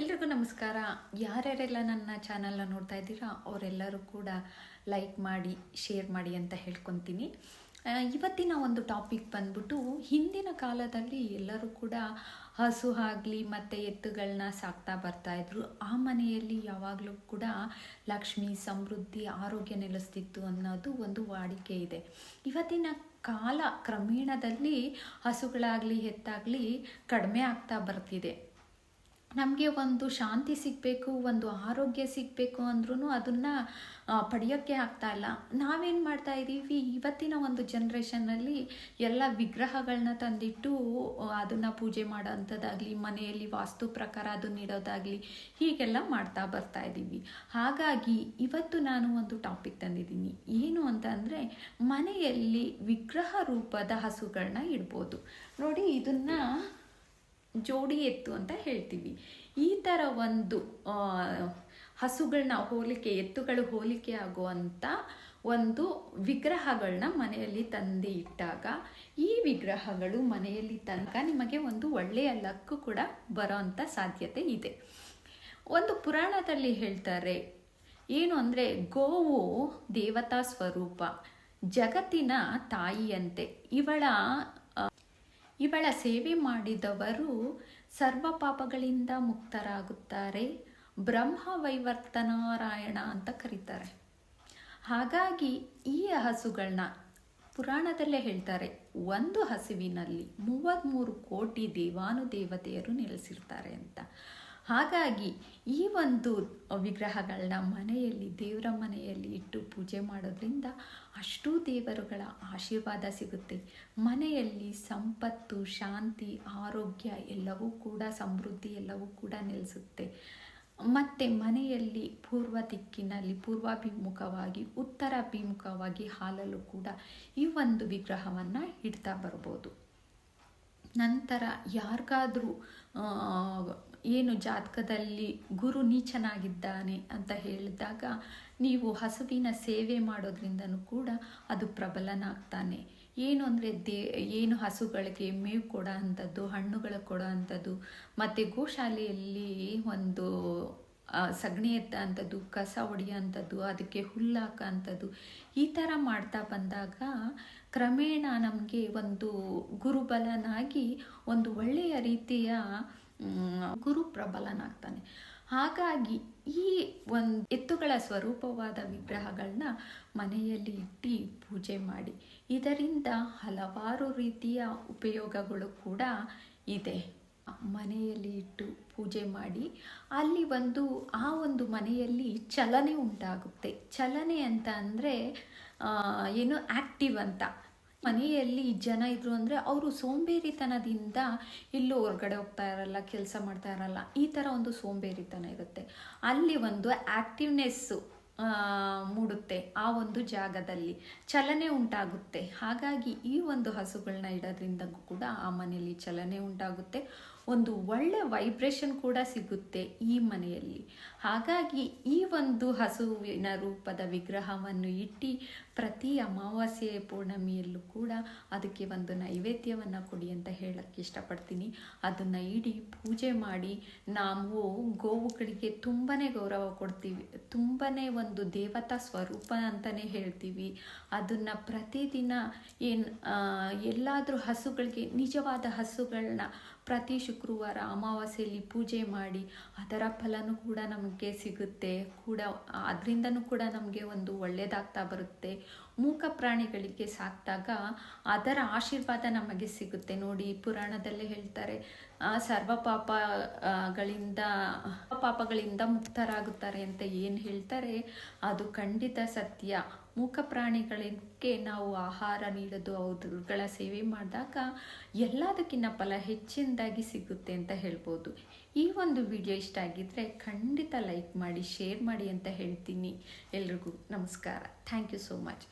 ಎಲ್ರಿಗೂ ನಮಸ್ಕಾರ. ಯಾರ್ಯಾರೆಲ್ಲ ನನ್ನ ಚಾನಲ್ನ ನೋಡ್ತಾ ಇದ್ದೀರಾ, ಅವರೆಲ್ಲರೂ ಕೂಡ ಲೈಕ್ ಮಾಡಿ ಶೇರ್ ಮಾಡಿ ಅಂತ ಹೇಳ್ಕೊತೀನಿ. ಇವತ್ತಿನ ಒಂದು ಟಾಪಿಕ್ ಬಂದ್ಬಿಟ್ಟು ಹಿಂದಿನ ಕಾಲದಲ್ಲಿ ಎಲ್ಲರೂ ಕೂಡ ಹಸು ಆಗಲಿ ಮತ್ತು ಎತ್ತುಗಳನ್ನ ಸಾಕ್ತಾ ಬರ್ತಾ ಇದ್ರು. ಆ ಮನೆಯಲ್ಲಿ ಯಾವಾಗಲೂ ಕೂಡ ಲಕ್ಷ್ಮಿ, ಸಮೃದ್ಧಿ, ಆರೋಗ್ಯ ನೆಲೆಸ್ತಿತ್ತು ಅನ್ನೋದು ಒಂದು ವಾಡಿಕೆ ಇದೆ. ಇವತ್ತಿನ ಕಾಲ ಕ್ರಮೇಣದಲ್ಲಿ ಹಸುಗಳಾಗಲಿ, ಎತ್ತಾಗಲಿ ಕಡಿಮೆ ಆಗ್ತಾ ಬರ್ತಿದೆ. ನಮಗೆ ಒಂದು ಶಾಂತಿ ಸಿಗಬೇಕು, ಒಂದು ಆರೋಗ್ಯ ಸಿಗಬೇಕು ಅಂದ್ರೂ ಅದನ್ನು ಪಡೆಯೋಕ್ಕೆ ಆಗ್ತಾ ಇಲ್ಲ. ನಾವೇನು ಮಾಡ್ತಾ ಇದ್ದೀವಿ ಇವತ್ತಿನ ಒಂದು ಜನ್ರೇಷನ್ನಲ್ಲಿ ಎಲ್ಲ ವಿಗ್ರಹಗಳನ್ನ ತಂದಿಟ್ಟು, ಅದನ್ನು ಪೂಜೆ ಮಾಡೋ ಅಂಥದ್ದಾಗಲಿ ಮನೆಯಲ್ಲಿ ವಾಸ್ತು ಪ್ರಕಾರ ಅದನ್ನ ಇಡೋದಾಗಲಿ, ಹೀಗೆಲ್ಲ ಮಾಡ್ತಾ ಬರ್ತಾ ಇದ್ದೀವಿ ಹಾಗಾಗಿ ಇವತ್ತು ನಾನು ಒಂದು ಟಾಪಿಕ್ ತಂದಿದ್ದೀನಿ. ಏನು ಅಂತ ಮನೆಯಲ್ಲಿ ವಿಗ್ರಹ ರೂಪದ ಹಸುಗಳನ್ನ ಇಡ್ಬೋದು. ನೋಡಿ, ಇದನ್ನು ಜೋಡಿ ಎತ್ತು ಅಂತ ಹೇಳ್ತೀವಿ. ಈ ಥರ ಒಂದು ಹಸುಗಳನ್ನ ಹೋಲಿಕೆ, ಎತ್ತುಗಳು ಹೋಲಿಕೆ ಆಗುವಂಥ ಒಂದು ವಿಗ್ರಹಗಳನ್ನ ಮನೆಯಲ್ಲಿ ತಂದು ಇಟ್ಟಾಗ, ಈ ವಿಗ್ರಹಗಳು ಮನೆಯಲ್ಲಿ ತನಕ ನಿಮಗೆ ಒಂದು ಒಳ್ಳೆಯ ಲಕ್ಕು ಕೂಡ ಬರೋಂಥ ಸಾಧ್ಯತೆ ಇದೆ. ಒಂದು ಪುರಾಣದಲ್ಲಿ ಹೇಳ್ತಾರೆ, ಏನು ಅಂದರೆ, ಗೋವು ದೇವತಾ ಸ್ವರೂಪ, ಜಗತ್ತಿನ ತಾಯಿಯಂತೆ, ಇವಳ ಇವಳ ಸೇವೆ ಮಾಡಿದವರು ಸರ್ವ ಪಾಪಗಳಿಂದ ಮುಕ್ತರಾಗುತ್ತಾರೆ. ಬ್ರಹ್ಮ ವೈವರ್ತನಾರಾಯಣ ಅಂತ ಕರೀತಾರೆ. ಹಾಗಾಗಿ ಈ ಹಸುಗಳನ್ನ ಪುರಾಣದಲ್ಲೇ ಹೇಳ್ತಾರೆ, ಒಂದು ಹಸುವಿನಲ್ಲಿ ಮೂವತ್ತ್ಮೂರು ಕೋಟಿ ದೇವಾನುದೇವತೆಯರು ನೆಲೆಸಿರ್ತಾರೆ ಅಂತ. ಹಾಗಾಗಿ ಈ ಒಂದು ವಿಗ್ರಹಗಳನ್ನ ಮನೆಯಲ್ಲಿ, ದೇವರ ಮನೆಯಲ್ಲಿ ಇಟ್ಟು ಪೂಜೆ ಮಾಡೋದ್ರಿಂದ ಅಷ್ಟೂ ದೇವರುಗಳ ಆಶೀರ್ವಾದ ಸಿಗುತ್ತೆ. ಮನೆಯಲ್ಲಿ ಸಂಪತ್ತು, ಶಾಂತಿ, ಆರೋಗ್ಯ ಎಲ್ಲವೂ ಕೂಡ, ಸಮೃದ್ಧಿ ಎಲ್ಲವೂ ಕೂಡ ನೆಲೆಸುತ್ತೆ. ಮತ್ತು ಮನೆಯಲ್ಲಿ ಪೂರ್ವ ದಿಕ್ಕಿನಲ್ಲಿ, ಪೂರ್ವಾಭಿಮುಖವಾಗಿ ಉತ್ತರಾಭಿಮುಖವಾಗಿ ಹಾಲಲು ಕೂಡ ಈ ಒಂದು ವಿಗ್ರಹವನ್ನು ಇಡ್ತಾ ಬರ್ಬೋದು. ನಂತರ ಯಾರಿಗಾದರೂ ಏನು ಜಾತಕದಲ್ಲಿ ಗುರು ನೀಚನಾಗಿದ್ದಾನೆ ಅಂತ ಹೇಳಿದಾಗ ನೀವು ಹಸುವಿನ ಸೇವೆ ಮಾಡೋದ್ರಿಂದನೂ ಕೂಡ ಅದು ಪ್ರಬಲನಾಗ್ತಾನೆ. ಏನು ಅಂದರೆ ದೇ, ಏನು ಹಸುಗಳಿಗೆ ಮೇವು ಕೊಡೋ ಅಂಥದ್ದು, ಹಣ್ಣುಗಳು ಕೊಡೋ ಅಂಥದ್ದು, ಮತ್ತು ಗೋಶಾಲೆಯಲ್ಲಿ ಒಂದು ಸಗಣಿ ಎತ್ತ ಅಂಥದ್ದು, ಕಸ ಹೊಡೆಯೋ ಅಂಥದ್ದು, ಅದಕ್ಕೆ ಹುಲ್ಲು ಹಾಕೋ ಈ ಥರ ಮಾಡ್ತಾ ಬಂದಾಗ ಕ್ರಮೇಣ ನಮಗೆ ಒಂದು ಗುರುಬಲನಾಗಿ ಒಂದು ಒಳ್ಳೆಯ ರೀತಿಯ ಗುರು ಪ್ರಬಲನಾಗ್ತಾನೆ ಹಾಗಾಗಿ ಈ ಒಂದು ಎತ್ತುಗಳ ಸ್ವರೂಪವಾದ ವಿಗ್ರಹಗಳನ್ನ ಮನೆಯಲ್ಲಿ ಇಟ್ಟು ಪೂಜೆ ಮಾಡಿ. ಇದರಿಂದ ಹಲವಾರು ರೀತಿಯ ಉಪಯೋಗಗಳು ಕೂಡ ಇದೆ. ಮನೆಯಲ್ಲಿ ಇಟ್ಟು ಪೂಜೆ ಮಾಡಿ, ಅಲ್ಲಿ ಒಂದು, ಆ ಒಂದು ಮನೆಯಲ್ಲಿ ಚಲನೆ ಉಂಟಾಗುತ್ತೆ. ಚಲನೆ ಅಂತ ಅಂದರೆ ಏನು ಆ್ಯಕ್ಟಿವ್ ಅಂತ. ಮನೆಯಲ್ಲಿ ಜನ ಇದ್ರು ಅಂದರೆ ಅವರು ಸೋಂಬೇರಿತನದಿಂದ ಎಲ್ಲೂ ಹೊರಗಡೆ ಹೋಗ್ತಾ ಇರಲ್ಲ, ಕೆಲಸ ಮಾಡ್ತಾ ಇರಲ್ಲ, ಈ ಥರ ಒಂದು ಸೋಂಬೇರಿತನ ಇರುತ್ತೆ. ಅಲ್ಲಿ ಒಂದು ಆ್ಯಕ್ಟಿವ್ನೆಸ್ಸು ಮೂಡುತ್ತೆ ಆ ಒಂದು ಜಾಗದಲ್ಲಿ. ಚಲನೆ ಉಂಟಾಗುತ್ತೆ. ಹಾಗಾಗಿ ಈ ಒಂದು ಹಸುಗಳನ್ನ ಇಡೋದ್ರಿಂದ ಕೂಡ ಆ ಮನೆಯಲ್ಲಿ ಚಲನೆ ಉಂಟಾಗುತ್ತೆ. ಒಂದು ಒಳ್ಳೆ ವೈಬ್ರೇಷನ್ ಕೂಡ ಸಿಗುತ್ತೆ ಈ ಮನೆಯಲ್ಲಿ. ಹಾಗಾಗಿ ಈ ಒಂದು ಹಸುವಿನ ರೂಪದ ವಿಗ್ರಹವನ್ನು ಇಟ್ಟು ಪ್ರತಿ ಅಮಾವಾಸ್ಯೆ ಪೂರ್ಣಮಿಯಲ್ಲೂ ಕೂಡ ಅದಕ್ಕೆ ಒಂದು ನೈವೇದ್ಯವನ್ನು ಕೊಡಿ ಅಂತ ಹೇಳಕ್ಕೆ ಇಷ್ಟಪಡ್ತೀನಿ. ಅದನ್ನು ಇಡಿ, ಪೂಜೆ ಮಾಡಿ, ನಾವು ಗೋವುಗಳಿಗೆ ತುಂಬಾ ಗೌರವ ಕೊಡ್ತೀವಿ. ತುಂಬಾ ಒಂದು ದೇವತಾ ಸ್ವರೂಪ ಅಂತಲೇ ಹೇಳ್ತೀವಿ. ಅದನ್ನು ಪ್ರತಿದಿನ ಏನು ಎಲ್ಲಾದರೂ ಹಸುಗಳಿಗೆ, ನಿಜವಾದ ಹಸುಗಳನ್ನ ಪ್ರತಿ ಶುಕ್ರವಾರ ಅಮಾವಾಸ್ಯೆಯಲ್ಲಿ ಪೂಜೆ ಮಾಡಿ ಅದರ ಫಲನೂ ಕೂಡ ನಮಗೆ ಸಿಗುತ್ತೆ, ಕೂಡ ಅದರಿಂದನೂ ಕೂಡ ನಮಗೆ ಒಂದು ಒಳ್ಳೆಯದಾಗ್ತಾ ಬರುತ್ತೆ. ಮೂಕ ಪ್ರಾಣಿಗಳಿಗೆ ಸಾಕಿದಾಗ ಅದರ ಆಶೀರ್ವಾದ ನಮಗೆ ಸಿಗುತ್ತೆ. ನೋಡಿ, ಪುರಾಣದಲ್ಲೇ ಹೇಳ್ತಾರೆ ಸರ್ವ ಪಾಪಗಳಿಂದ ಪಾಪಗಳಿಂದ ಮುಕ್ತರಾಗುತ್ತಾರೆ ಅಂತ ಏನು ಹೇಳ್ತಾರೆ? ಅದು ಖಂಡಿತ ಸತ್ಯ. ಮೂಕ ಪ್ರಾಣಿಗಳಿಗೆ ನಾವು ಆಹಾರ ನೀಡೋದು, ಅವುಗಳ ಸೇವೆ ಮಾಡಿದಾಗ ಎಲ್ಲದಕ್ಕಿಂತ ಫಲ ಹೆಚ್ಚಿನದಾಗಿ ಸಿಗುತ್ತೆ ಅಂತ ಹೇಳ್ಬೋದು. ಈ ಒಂದು ವಿಡಿಯೋ ಇಷ್ಟ ಆಗಿದ್ದರೆ ಖಂಡಿತ ಲೈಕ್ ಮಾಡಿ, ಶೇರ್ ಮಾಡಿ ಅಂತ ಹೇಳ್ತೀನಿ. ಎಲ್ರಿಗೂ ನಮಸ್ಕಾರ. Thank you so much.